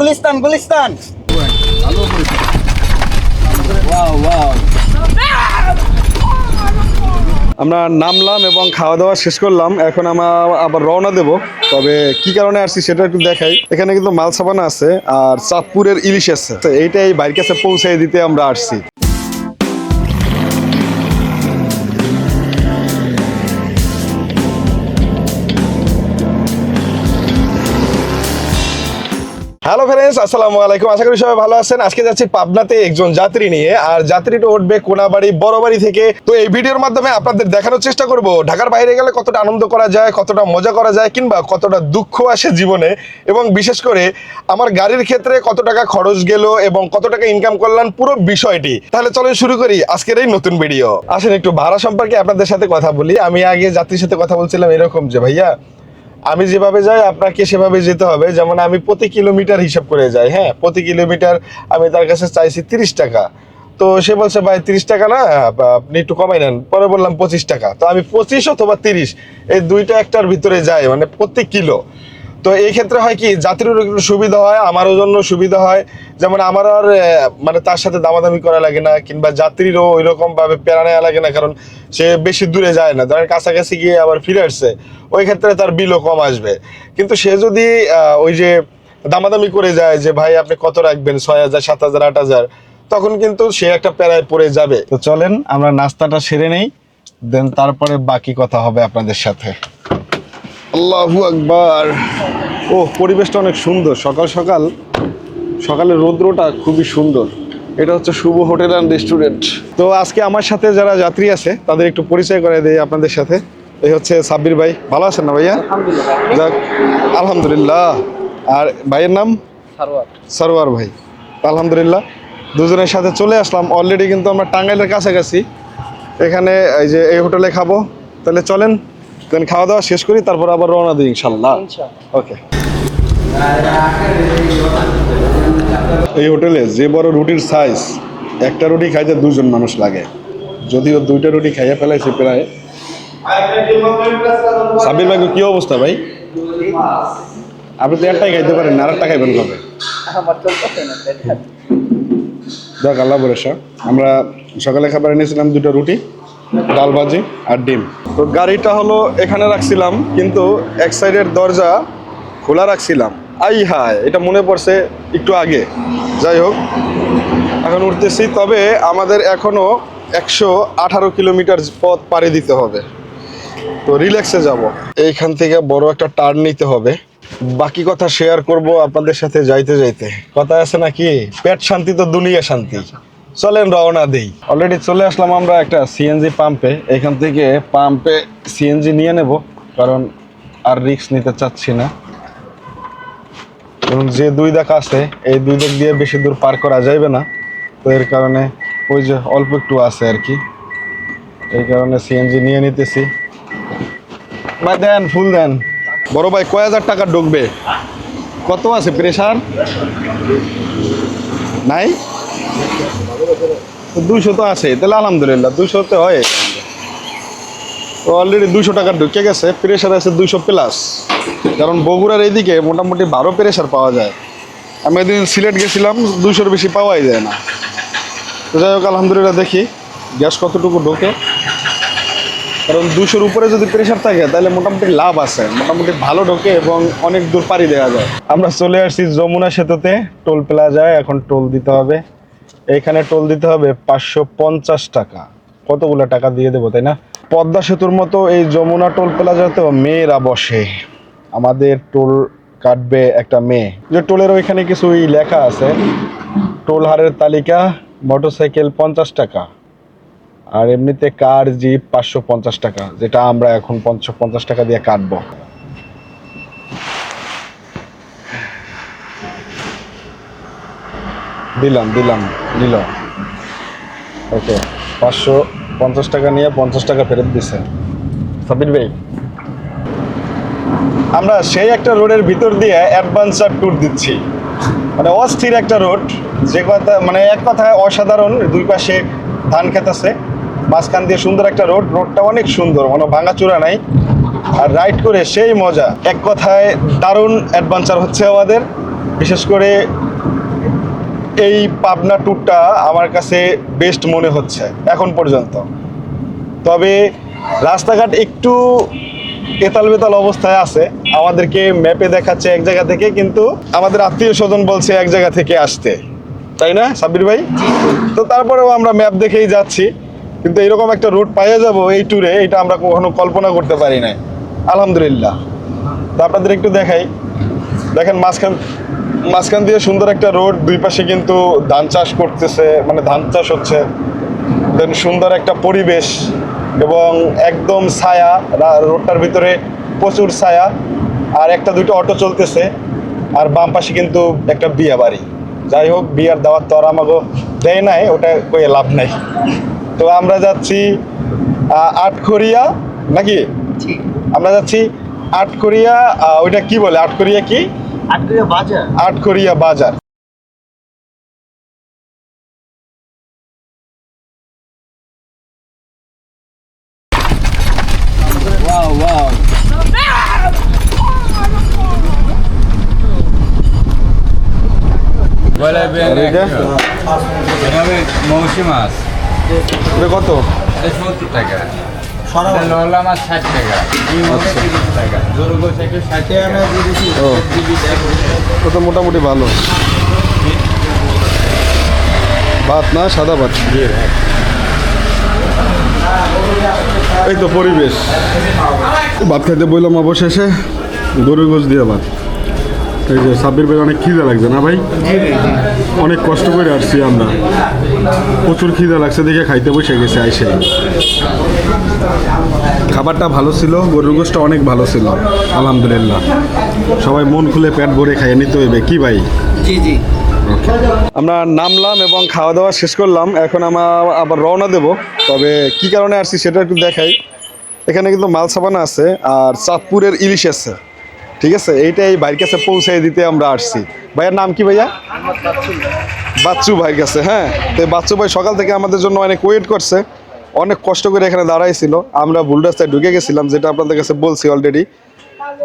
গুলিস্তান গুলিস্তান। আমরা নামলাম এবং খাওয়া দাওয়া শেষ করলাম। এখন আমরা আবার রওনা দেব। তবে কি কারণে আসছি সেটা একটু দেখাই। এখানে কিন্তু মাল সাবানা আছে আর চাঁদপুরের ইলিশ আছে। তো এইটাই বাড়ির কাছে পৌঁছে দিতে আমরা আসছি। হ্যালো ফ্রেন্ডস আসসালামু আলাইকুম। আশা করি সবাই ভালো আছেন। আজকে যাচ্ছি পাবনাতে একজন যাত্রী নিয়ে, আর যাত্রীটা উঠবে কোনাবাড়ি, বড়বাড়ি থেকে। তো এই ভিডিওর মাধ্যমে আপনাদের দেখানোর চেষ্টা করব, ঢাকার বাইরে গেলে কতটা আনন্দ করা যায়, কতটা মজা করা যায়, কিংবা কতটা দুঃখ আসে জীবনে। এবং বিশেষ করে আমার গাড়ির ক্ষেত্রে কত টাকা খরচ গেল এবং কত টাকা ইনকাম করলাম পুরো বিষয়টি। তাহলে চলুন শুরু করি আজকের এই নতুন ভিডিও। আসেন একটু ভাড়া সম্পর্কে আপনাদের সাথে কথা বলি। আমি আগে যাত্রীর সাথে কথা বলছিলাম এরকম যে, ভাইয়া আমি যেভাবে যাই, আপনাকে সেভাবে যেতে হবে। যেমন আমি প্রতি কিলোমিটার হিসাব করে যাই হ্যাঁ? প্রতি কিলোমিটার আমি তার কাছে চাইছি তিরিশ টাকা। তো সে বলছে, ভাই, তিরিশ টাকা না আপনি একটু কমাই নেন। পরে বললাম, পঁচিশ টাকা। তো আমি পঁচিশ অথবা তিরিশ, এই দুইটা একটার ভিতরে যাই মানে প্রতি কিলো। তো এই ক্ষেত্রে হয় কি যাত্রীর একটু সুবিধা হয় আমারও জন্য সুবিধা হয়। যেমন আমার আর মানে তার সাথে দামাদামি করা লাগে না কিংবা যাত্রীরও ওই রকম ভাবে প্যারা নেওয়া লাগে না কারণ সে বেশি দূরে যায় না। ধরেন কাছাকাছি গিয়ে আবার ফিরে আসছে ওই ক্ষেত্রে তার বিলও কম আসবে। কিন্তু সে যদি ওই যে দামাদামি করে যায় যে ভাই আপনি কত রাখবেন? ছয় হাজার সাত হাজার আট হাজার? তখন কিন্তু সে একটা প্যারায় পড়ে যাবে। তো চলেন আমরা নাস্তাটা সেরে নেই দেন তারপরে বাকি কথা হবে আপনাদের সাথে। আল্লাহু আকবার। ও পরিবেশটা অনেক সুন্দর। সকাল সকাল সকালের রৌদ্রটা খুবই সুন্দর। এটা হচ্ছে শুভ হোটেল অ্যান্ড রেস্টুরেন্ট। তো আজকে আমার সাথে যারা যাত্রী আছে তাদের একটু পরিচয় করে দেই আপনাদের সাথে। এই হচ্ছে সাব্বির ভাই। ভালো আছেন না ভাইয়া? যাক আলহামদুলিল্লাহ। আর ভাইয়ের নাম? সরোয়ার। ভাই। আলহামদুলিল্লাহ দুজনের সাথে চলে আসলাম। অলরেডি কিন্তু আমরা টাঙ্গাইলের কাছাকাছি। এখানে এই যে এই হোটেলে খাব। তাহলে চলেন দেন খাওয়া দাওয়া শেষ করি তারপর আবার রওনা দিই ইনশাল্লাহ ওকে এই হোটেলে যে বড় রুটির সাইজ একটা রুটি খাইতে দুজন মানুষ লাগে। যদিও দুইটা রুটি খাইয়ে ফেলাইছে প্রায়। সাবির ভাই, কি অবস্থা ভাই? আপনি তো একটাই খাইতে পারেন না, আরেকটা খাইবেন কবে? দেখ, আল্লাহ ভরসা। আমরা সকালে খাবার এনেছিলাম দুটো রুটি, ডাল ভাজি আর ডিম। তো গাড়িটা হলো এখানে রাখছিলাম, কিন্তু এক সাইডের দরজা খোলা রাখছিলাম। আই হায়, এটা মনে পড়ছে একটু আগে। যাই হোক, এখন উঠতেছি, তবে আমাদের এখনও একশো আঠারো কিলোমিটার পথ পাড়ি দিতে হবে। তো রিল্যাক্সে যাব। এইখান থেকে বড় একটা টার্ন নিতে হবে। বাকি কথা শেয়ার করব আপনাদের সাথে যাইতে যাইতে। কথা আছে নাকি? পেট শান্তি তো দুনিয়া শান্তি। চলেন রওনা দেই। অলরেডি চলে আসলাম আমরা একটা সিএনজি পাম্পে এখান থেকে পাম্পে সিএনজি নিয়ে নেব। কারণ আর রিস্ক নিতে চাচ্ছি না। এবং যে দুই দাগ আছে, এই দুই দাগ দিয়ে বেশি দূর পার করা যাইবে না। তো এর কারণে ওই যে অল্প একটু আছে আর কি। এই কারণে সিএনজি নিয়ে নিতেছি। ভাই দেন, ফুল দেন। বড় ভাই, কয় হাজার টাকা ঢুকবে? কত আছে প্রেশার নাই? দুশো তো আছে, তাহলে আলহামদুলিল্লাহ দুশোতে হয়। তো অলরেডি দুশো টাকা ঢুকে গেছে প্রেশার আছে দুশো প্লাস কারণ বগুড়ার এইদিকে মোটামুটি বারো প্রেশার পাওয়া যায়। আমি এদিন সিলেট গেছিলাম দুশোর বেশি পাওয়াই যায় না। তো যাই হোক, আলহামদুলিল্লাহ দেখি গ্যাস কতটুকু ঢোকে। কারণ দুশোর উপরে যদি প্রেশার থাকে, তাহলে মোটামুটি লাভ আছে। মোটামুটি ভালো ঢোকে এবং অনেক দূর পাড়ি দেওয়া যায়। আমরা চলে আসছি যমুনা সেতুতে, টোল প্লাজায়। এখন টোল দিতে হবে। এখানে টোল দিতে হবে পাঁচশো পঞ্চাশ টাকা। কতগুলো টাকা দিয়ে দেবো, তাই না? পদ্মা সেতুর মতো এই যমুনা টোল প্লাজাতেও মেয়েরা বসে। আমাদের টোল কাটবে একটা মেয়ে। যে টোলের ওইখানে কিছুই লেখা আছে। টোল হারের তালিকা, মোটরসাইকেল পঞ্চাশ টাকা। আর এমনিতে কার জিপ পাঁচশো পঞ্চাশ টাকা, যেটা আমরা এখন পঞ্চাশ পঞ্চাশ টাকা দিয়ে কাটবো। দিলাম দিলাম, দিল। ওকে, পাঁচশো পঞ্চাশ টাকা নিয়ে পঞ্চাশ টাকা ফেরত দিছে। সাবির ভাই আমরা সেই একটা রোডের ভিতর দিয়ে অ্যাডভেঞ্চার ট্যুর দিচ্ছি। মানে অস্থির একটা রোড, যে কথা মানে এক কথায় অসাধারণ, দুই পাশে ধান ক্ষেত আছে। মাঝখান দিয়ে সুন্দর একটা রোড, রোডটা অনেক সুন্দর, কোনো ভাঙাচূড়া নাই। আর রাইড করে সেই মজা, এক কথায় দারুণ অ্যাডভেঞ্চার হচ্ছে আমাদের। বিশেষ করে এই পাবনা ট্যুরটা আমার কাছে বেস্ট মনে হচ্ছে, এখন পর্যন্ত। তবে রাস্তাঘাট একটু এতাল বেতাল অবস্থায় আছে। আমাদেরকে ম্যাপে দেখাচ্ছে এক জায়গা থেকে কিন্তু আমাদের আত্মীয় স্বজন বলছে এক জায়গা থেকে আসতে। তাই না সাব্বির ভাই? তো তারপরেও আমরা ম্যাপ দেখেই যাচ্ছি। কিন্তু এরকম একটা রুট পাইয়ে যাব এই ট্যুরে এটা আমরা কখনো কল্পনা করতে পারি নাই। আলহামদুলিল্লাহ। তো আপনাদের একটু দেখাই। দেখেন মাঝখান মাঝখান দিয়ে সুন্দর একটা রোড দুই পাশে কিন্তু ধান চাষ করতেছে মানে ধান চাষ হচ্ছে। দেন সুন্দর একটা পরিবেশ। এবং একদম ছায়া রোডটার ভিতরে প্রচুর ছায়া আর একটা দুটো অটো চলতেছে আর বাম পাশে কিন্তু একটা বিয়া বাড়ি। যাই হোক বিয়ার দাওয়াত তো আর আমাকে দেয় নাই ওটা কয়ে লাভ নাই। তো আমরা যাচ্ছি আটখরিয়া নাকি? আমরা যাচ্ছি আটখরিয়া ওইটা কি বলে? আটখরিয়া কি? আটকুড়িয়া বাজার। আটখরিয়া বাজার ওয়াও ওয়াও বলে আর এটা? এটা হবে মৌসুমি মাছ এটা কত এটা সত্তর টাকা মাছ ষাট টাকা তিরিশ গোছ ষাট টাকা। ও। তো মোটামুটি ভালো। ভাত না সাদা ভাত? এই তো পরিবেশ। ভাত খাইতে বললাম অবশেষে গরুর গোছ দিয়ে ভাত। এই যে সাব্বির ভাই অনেক খিদে লাগছে না ভাই? অনেক কষ্ট করে আসছি আমরা। প্রচুর খিদে লাগছে দেখে খাইতে বসে গেছে আইসে। খাবারটা ভালো ছিল গরুর গোষ্ঠটা অনেক ভালো ছিল আলহামদুলিল্লাহ। সবাই মন খুলে পেট ভরে খাইয়ে নিতে হইবে কি ভাই? জি জি। আমরা নামলাম এবং খাওয়া দাওয়া শেষ করলাম এখন আমরা আবার রওনা দেব তবে কি কারণে আসছি সেটা একটু দেখাই। এখানে কিন্তু মাল সাবানা আছে আর চাঁদপুরের ইলিশ আছে ঠিক আছে? এইটা এই ভাইয়ের কাছে পৌঁছে দিতে আমরা আসছি। ভাইয়ের নাম কি ভাইয়া? বাচ্চু ভাইয়ের কাছে হ্যাঁ? তো বাচ্চু ভাই সকাল থেকে আমাদের জন্য অনেক ওয়েট করছে। অনেক কষ্ট করে এখানে দাঁড়াইছিল। আমরা ভুল রাস্তায় ঢুকে গেছিলাম, যেটা আপনাদের কাছে বলছি অলরেডি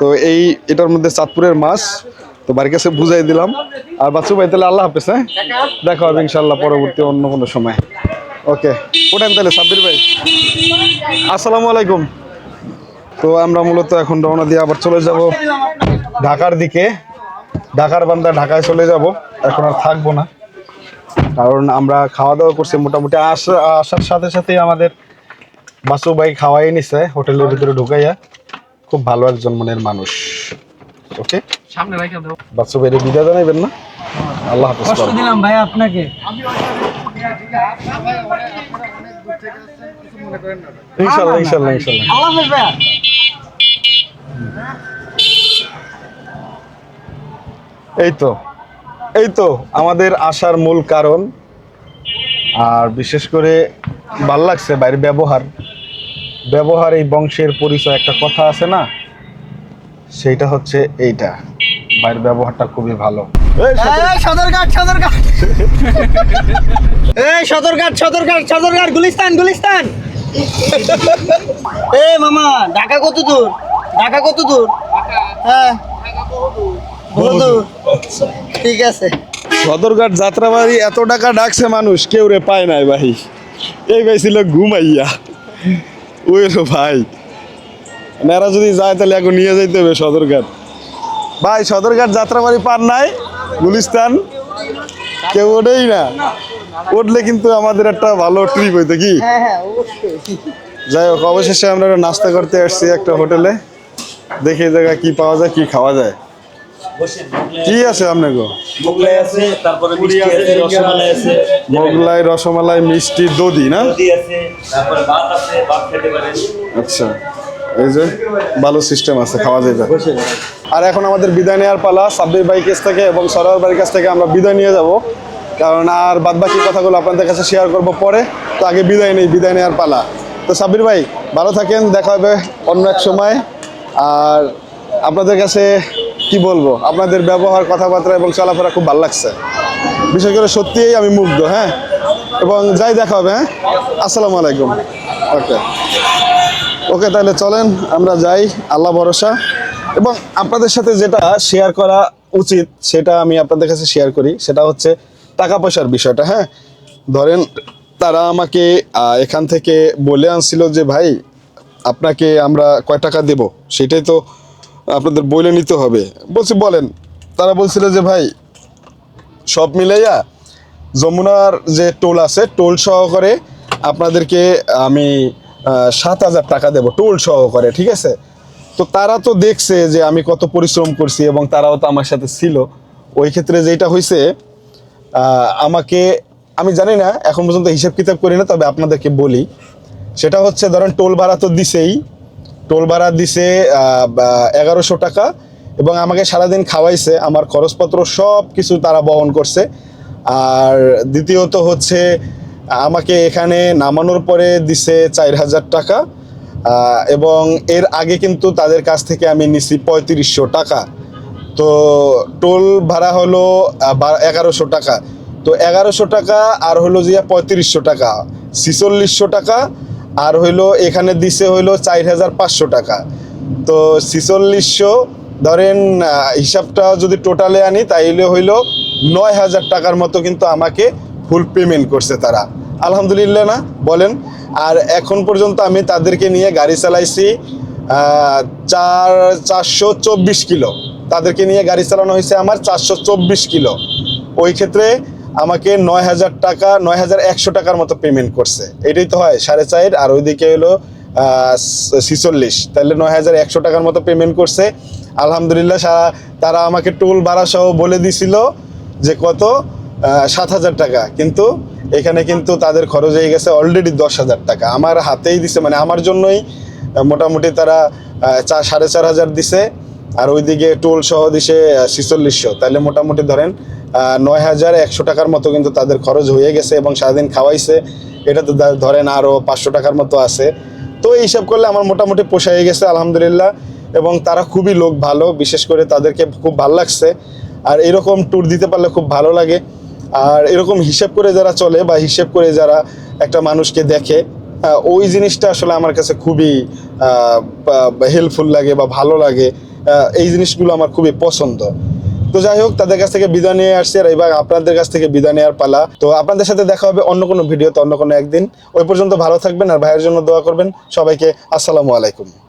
তো এই, এটার মধ্যে চাঁদপুরের মাছ, তো বাড়ির কাছে বুঝাই দিলাম। আর বাচ্চু ভাই, তাহলে আল্লাহ হাফেজ হ্যাঁ? দেখা হবে ইনশাল্লাহ পরবর্তী অন্য কোনো সময়। ওকে, ওঠেন তাহলে, সাব্বির ভাই। আসসালামু আলাইকুম। তো আমরা মূলত এখন রওনা দিয়ে আবার চলে যাব ঢাকার দিকে। ঢাকার বান্দা ঢাকায় চলে যাব। এখন আর থাকব না। কারণ আমরা খাওয়া দাওয়া করছি মোটামুটি আসার সাথে সাথে আমাদের বাসু ভাই খাওয়াই নিছে হোটেলের ভিতরে ঢুকাইয়া। খুব ভালো একজন মনের মানুষ। ওকে? সামনে রেখে দাও। বাচ্চু ভাইয়ের বিদায় জানাইবেন না? আল্লাহ হাফেজ কষ্ট। দিলাম ভাই আপনাকে। ইনশাল্লাহ ইনশাল্লাহ ইনশাল্লাহ। আল্লাহ হাফেজ ভাইয়া এই তো। এই তো, আমাদের আসার মূল কারণ। আর বিশেষ করে ভালো লাগছে বাইরের ব্যবহার। ব্যবহার এই বংশের পরিচয় একটা কথা আছে না? সেইটা হচ্ছে এইটা। বাইরের ব্যবহারটা খুবই ভালো। সদরঘাট এই সদরঘাট গুলিস্তান গুলিস্তান। এ মামা, ঢাকা কত দূর? ঢাকা কত দূর? হ্যাঁ। ঠিক আছে। সদরঘাট যাত্রাবাড়ি এত টাকা ডাকছে মানুষ কেউ রে পায় নাই ভাই। এই ভাই ছিল ঘুমাইয়া। ওই ভাই। নেরা যদি যায় তাহলে এখন নিয়ে যাইতে হবে সদরঘাট। ভাই সদরঘাট যাত্রাবাড়ি পার নাই গুলিস্তান। কেউ ওঠেই না। উঠলে কিন্তু আমাদের একটা ভালো ট্রিপ হইতো কি? হ্যাঁ হ্যাঁ যাই হোক অবশেষে আমরা নাস্তা করতে আসছি একটা হোটেলে। দেখে এই জায়গায় কি পাওয়া যায় কি খাওয়া যায়। কি আছে আপনার গো মোগলাই আছে তারপরে মিষ্টি আছে রসমালাই আছে। মোগলাই রসমালাই মিষ্টি দধি না? দই আছে তারপরে ভাত আছে ভাত খেতে পারেন। আচ্ছা এই যে ভালো সিস্টেম আছে খাওয়া যাবে আর এখন আমাদের বিদায় নেওয়ার পালা সাব্বির ভাই কাছ থেকে এবং সরার বাড়ির কাছ থেকে আমরা বিদায় নিয়ে যাব। কারণ আর বাদ বাকি কথাগুলো আপনাদের কাছে শেয়ার করব পরে তো আগে বিদায় নেই বিদায় নেওয়ার পালা। তো সাব্বির ভাই ভালো থাকেন দেখা হবে অন্য এক সময়। আর আপনাদের কাছে কি বলব? আপনাদের ব্যবহার, কথাবার্তা এবং চলাফেরা খুব ভালো লাগছে। বিশেষ করে সত্যিই আমি মুগ্ধ হ্যাঁ? এবং যাই দেখা হবে হ্যাঁ? আসসালামু আলাইকুম। ওকে। ওকে, তাহলে চলেন, আমরা যাই। আল্লাহ ভরসা। এবং আপনাদের সাথে যেটা শেয়ার করা উচিত, সেটা আমি আপনাদের কাছে শেয়ার করি, সেটা হচ্ছে টাকা পয়সার বিষয়টা হ্যাঁ? ধরেন, তারা আমাকে এখান থেকে বলে আনছিল যে, ভাই, আপনাকে আমরা কয় টাকা দেব? সেটাই তো আপনাদের বলে নিতে হবে। বলছি, বলেন। তারা বলছিল যে, ভাই, সব মিলাইয়া যমুনার যে টোল আছে, টোল সহকারে আপনাদেরকে আমি সাত হাজার টাকা দেবো টোল সহকারে, ঠিক আছে? তো তারা তো দেখছে যে, আমি কত পরিশ্রম করছি এবং তারাও তো আমার সাথে ছিল। ওই ক্ষেত্রে যেটা হয়েছে আমাকে, আমি জানি না, এখন পর্যন্ত হিসাব কিতাব করি না, তবে আপনাদেরকে বলি। সেটা হচ্ছে, ধরেন টোল ভাড়া তো দিছেই। টোল ভাড়া দিছে এগারোশো টাকা এবং আমাকে সারাদিন খাওয়াইছে, আমার খরচপত্র সব কিছু তারা বহন করছে। আর দ্বিতীয়ত হচ্ছে, আমাকে এখানে নামানোর পরে দিছে চার হাজার টাকা এবং এর আগে কিন্তু তাদের কাছ থেকে আমি নিছি পঁয়ত্রিশশো টাকা। তো টোল ভাড়া হলো এগারোশো টাকা। তো এগারোশো টাকা আর হলো যে পঁয়ত্রিশশো টাকা, ছিচল্লিশশো টাকা আর হইল এখানে দিছে হইল চার হাজার পাঁচশো টাকা। তো ছিচল্লিশশো, ধরেন হিসাবটা যদি টোটালে আনি, তাইলে হইল নয় হাজার টাকার মতো কিন্তু আমাকে ফুল পেমেন্ট করছে তারা। আলহামদুলিল্লাহ না, বলেন। আর এখন পর্যন্ত আমি তাদেরকে নিয়ে গাড়ি চালাইছি চার, চারশো চব্বিশ কিলো। তাদেরকে নিয়ে গাড়ি চালানো হয়েছে আমার চারশো চব্বিশ কিলো। ওই ক্ষেত্রে আমাকে নয় হাজার টাকা, নয় হাজার একশো টাকার মতো পেমেন্ট করছে। এটাই তো হয় সাড়ে চার, আর ওইদিকে হলো ছিচল্লিশ। তাহলে নয় হাজার একশো টাকার মতো পেমেন্ট করছে। আলহামদুলিল্লাহ সা- তারা আমাকে টোল ভাড়া সহ বলে দিছিল যে কত? সাত হাজার টাকা। কিন্তু এখানে কিন্তু তাদের খরচ হয়ে গেছে অলরেডি দশ হাজার টাকা। আমার হাতেই দিছে মানে আমার জন্যই মোটামুটি তারা চার সাড়ে চার হাজার দিছে। আর ওইদিকে টোল সহ দিছে ছিচল্লিশশো। তাহলে মোটামুটি ধরেন নয় হাজার একশো টাকার মতো কিন্তু তাদের খরচ হয়ে গেছে এবং সারাদিন খাওয়াইছে। এটা তো ধরেন আরও পাঁচশো টাকার মতো আছে। তো এই হিসাব করলে আমার মোটামুটি পোষায় গেছে, আলহামদুলিল্লাহ। এবং তারা খুবই লোক ভালো, বিশেষ করে তাদেরকে খুব ভালো লাগছে। আর এরকম ট্যুর দিতে পারলে খুব ভালো লাগে। আর এরকম হিসেব করে যারা চলে বা হিসেব করে যারা একটা মানুষকে দেখে ওই জিনিসটা আসলে আমার কাছে খুবই হেল্পফুল লাগে বা ভালো লাগে। এই জিনিসগুলো আমার খুবই পছন্দ। তো যাই হোক, তাদের কাছ থেকে বিদায় নিয়ে আসছি আর এবার আপনাদের কাছ থেকে বিদায় নেওয়ার পালা। তো আপনাদের সাথে দেখা হবে অন্য কোনো ভিডিওতে অন্য কোনো একদিন। ওই পর্যন্ত ভালো থাকবেন আর ভাইয়ের জন্য দোয়া করবেন। সবাইকে আসসালামু আলাইকুম।